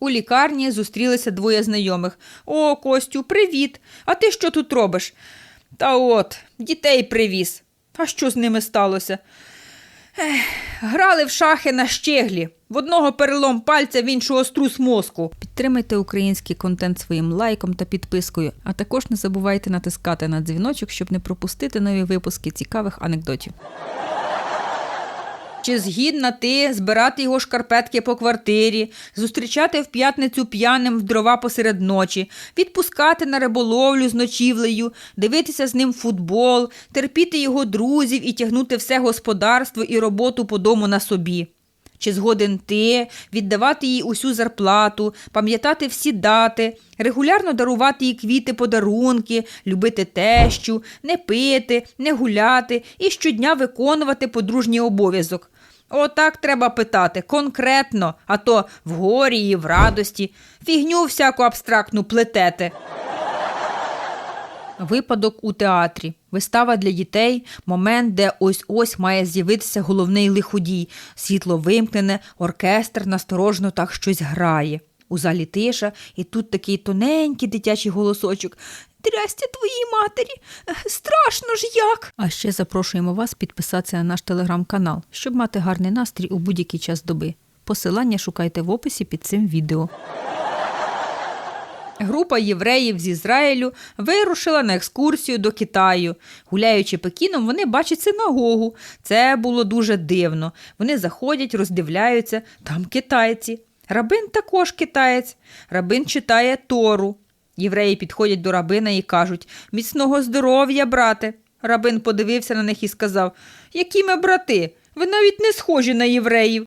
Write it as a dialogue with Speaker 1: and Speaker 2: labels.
Speaker 1: У лікарні зустрілися двоє знайомих. О, Костю, привіт! А ти що тут робиш? Та от, дітей привіз. А що з ними сталося? Ех, грали в шахи на щеглі. В одного перелом пальця, в іншого струс мозку. Підтримайте український контент своїм лайком та підпискою, а також не забувайте натискати на дзвіночок, щоб не пропустити нові випуски цікавих анекдотів. Чи згідна ти збирати його шкарпетки по квартирі, зустрічати в п'ятницю п'яним в дрова посеред ночі, відпускати на риболовлю з ночівлею, дивитися з ним футбол, терпіти його друзів і тягнути все господарство і роботу по дому на собі? Чи згоден ти віддавати їй усю зарплату, пам'ятати всі дати, регулярно дарувати їй квіти, подарунки, любити тещу, не пити, не гуляти і щодня виконувати подружній обов'язок? Отак треба питати, конкретно, а то в горі і в радості, фігню всяку абстрактну плетете. Випадок у театрі. Вистава для дітей момент, де ось ось має з'явитися головний лиходій. Світло вимкнене, оркестр насторожно так щось грає. У залі тиша, і тут такий тоненький дитячий голосочок. Трястя твоїй матері, страшно ж як. А ще запрошуємо вас підписатися на наш телеграм-канал, щоб мати гарний настрій у будь-який час доби. Посилання шукайте в описі під цим відео. Група євреїв з Ізраїлю вирушила на екскурсію до Китаю. Гуляючи Пекіном, вони бачать синагогу. Це було дуже дивно. Вони заходять, роздивляються, там китайці. Рабин також китаєць. Рабин читає Тору. Євреї підходять до рабина і кажуть Міцного здоров'я, брате. Рабин подивився на них і сказав Які ми брати? Ви навіть не схожі на євреїв.